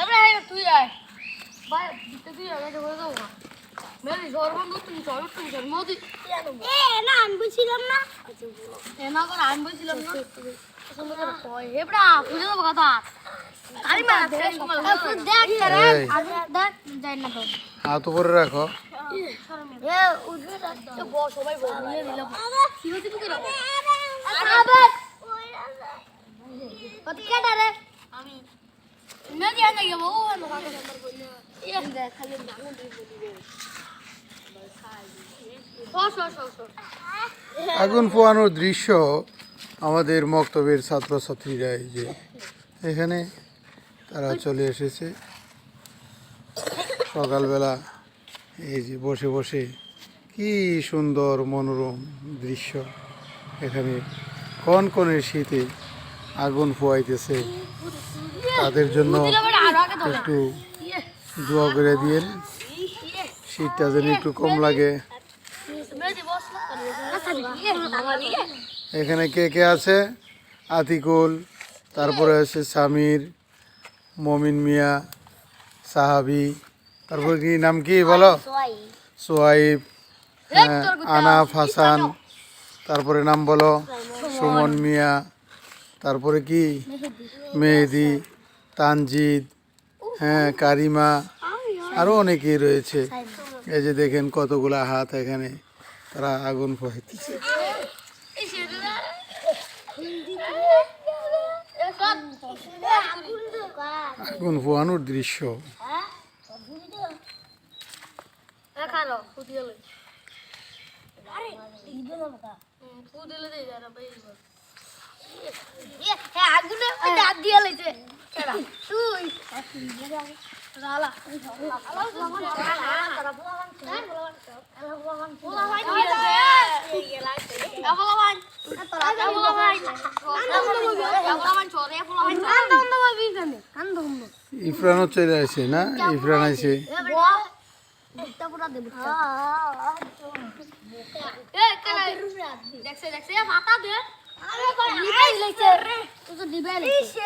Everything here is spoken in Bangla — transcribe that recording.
এবারে তুই আয় ভাই দিতে তুই আগে বলে দাও না মেরি সর্বন্ধ তুমি চল তুমি চল মোদি এমা করে আমি বলছিলাম না সুন্দর করে কয় এবড়া বুঝে দেবো কথা আরে মা দেখ দেখ যাই না তো হাত উপরে রাখো। এ উঠবে সবাই দিলাম রাখো কত কেডা রে আমি মেদি আনে গে বাবু আমি কাকে নম্বর বলি ইয়ে দেখ খালি নামও দিয়ে বলি রে সর সর সর সর আগুন পোয়ানোর দৃশ্য আমাদের মক্তবের ছাত্রছাত্রীরা এই যে এখানে তারা চলে এসেছে। সকালবেলা এই যে বসে বসে কি সুন্দর মনোরম দৃশ্য এখানে কনকনের শীতে। আগুন পোয়াইতেছে তাদের জন্য একটু দোয়া করে ইয়ে শীতটা যেন একটু কম লাগে। এখানে কে কে আছে? আতিকুল তারপরে আছে সামির মমিন মিয়া সাহাবি। তারপরে কি নাম কি বলো? সোয়াই সোয়াইব হ্যাঁ, আনাফ হাসান। তারপরে নাম বলো সুমন মিয়া। তারপরে কি? মেহেদি, তানজিদ হ্যাঁ কারিমা আরও অনেকেই রয়েছে। এই যে দেখেন কতগুলা হাত এখানে তারা আগুন পোহাইতেছে। আগুন পোহানোর দৃশ্য আরে ইদে না বাবা ফুদিলে দে যারা ভাই এ হ্যাঁ আগুনে দাঁত দিয়ে লইছে কেডা তুই রালা চলে আসে না? ইফরান আছে দেখছে দেখছে। মাথা দে। আরে ভাই আইছে রে। তুই তো লিবাই লাইছে